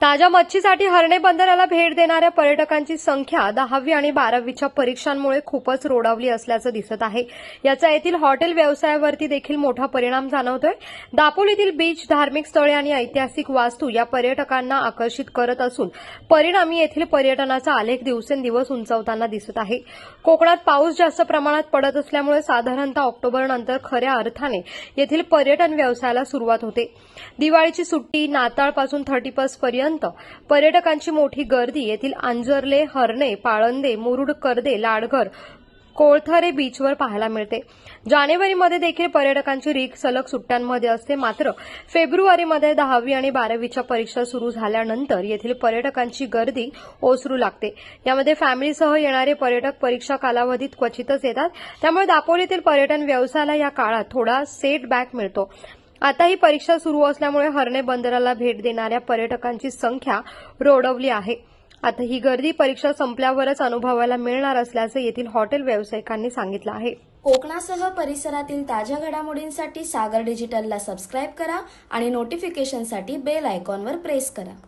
ताज्या मच्छीसाठी हरणे बंदराला भेट देणाऱ्या पर्यटकांची संख्या दहावी आणि बारावीच्या परीक्षांमुळे खूपच रोडावली असल्याचं दिसत आहे. याचा येथील हॉटेल व्यवसायावरती देखील मोठा परिणाम जाणवतोय. दापोलीतील बीच धार्मिक स्थळे आणि ऐतिहासिक वास्तू या पर्यटकांना आकर्षित करत असून परिणामी येथील पर्यटनाचा आलेख दिवसेंदिवस उंचावताना दिसत आहे. कोकणात पाऊस जास्त प्रमाणात पडत असल्यामुळे साधारणतः ऑक्टोबरनंतर खऱ्या अर्थाने येथील पर्यटन व्यवसायाला सुरुवात होते. दिवाळीची सुट्टी नाताळपासून थर्टी फर्स्ट पर्यंत पर्यटकांची मोठी गर्दी येथील अंजर्ले हरणे पाळंदे मुरुड कर्दे लाडघर कोळथरे बीचवर पाहायला मिळते. जानेवारीमध्ये देखील पर्यटकांची रीक सलग सुट्ट्यांमध्ये असते. मात्र फेब्रुवारीमध्ये दहावी आणि बारावीच्या परीक्षा सुरू झाल्यानंतर येथील पर्यटकांची गर्दी ओसरू लागते. यामध्ये फॅमिलीसह येणारे पर्यटक परीक्षा कालावधीत क्वचितच येतात. त्यामुळे दापोलीतील पर्यटन व्यवसायाला या काळात थोडा सेट बॅक मिळतो. आता ही परीक्षा सुरू असल्यामुळे हर्णे बंदराला भेट देणाऱ्या पर्यटकांची संख्या रोडवली आहे. आता ही गर्दी परीक्षा संपल्यावरच अनुभवायला मिळणार असल्याचं येथील हॉटेल व्यावसायिकांनी सांगितलं आहे. कोकणासह परिसरातील ताज्या घडामोडींसाठी सागर डिजिटलला सबस्क्राईब करा आणि नोटिफिकेशनसाठी बेल आयकॉनवर प्रेस करा.